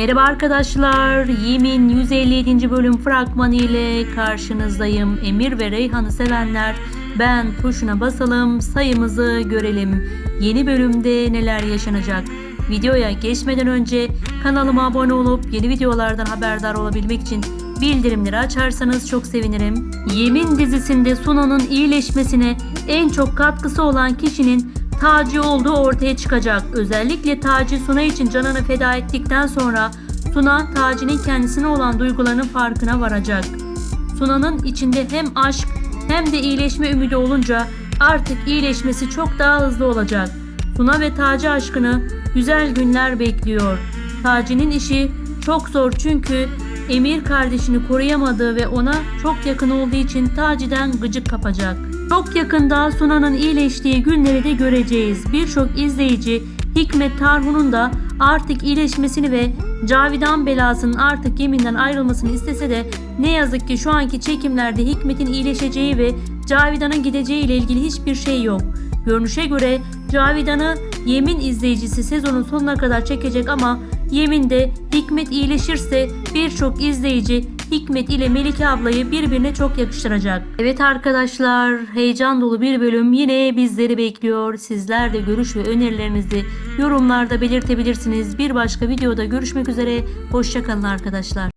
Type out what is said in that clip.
Merhaba arkadaşlar. Yemin 157. bölüm fragmanı ile karşınızdayım. Emir ve Reyhan'ı sevenler ben tuşuna basalım sayımızı görelim. Yeni bölümde neler yaşanacak? Videoya geçmeden önce kanalıma abone olup yeni videolardan haberdar olabilmek için bildirimleri açarsanız çok sevinirim. Yemin dizisinde Suna'nın iyileşmesine en çok katkısı olan kişinin Taci olduğu ortaya çıkacak. Özellikle Taci Suna için canını feda ettikten sonra Suna Taci'nin kendisine olan duygularının farkına varacak. Suna'nın içinde hem aşk hem de iyileşme ümidi olunca artık iyileşmesi çok daha hızlı olacak. Suna ve Taci aşkını güzel günler bekliyor. Taci'nin işi çok zor çünkü Emir kardeşini koruyamadığı ve ona çok yakın olduğu için Taci'den gıcık kapacak. Çok yakında Suna'nın iyileştiği günleri de göreceğiz. Birçok izleyici Hikmet Tarhun'un da artık iyileşmesini ve Cavidan belasının artık yeminden ayrılmasını istese de ne yazık ki şu anki çekimlerde Hikmet'in iyileşeceği ve Cavidan'ın gideceği ile ilgili hiçbir şey yok. Görünüşe göre Cavidan'ı Yemin izleyicisi sezonun sonuna kadar çekecek ama Yemin'de Hikmet iyileşirse birçok izleyici Hikmet ile Melike ablayı birbirine çok yakıştıracak. Evet arkadaşlar heyecan dolu bir bölüm yine bizleri bekliyor. Sizler de görüş ve önerilerinizi yorumlarda belirtebilirsiniz. Bir başka videoda görüşmek üzere. Hoşçakalın arkadaşlar.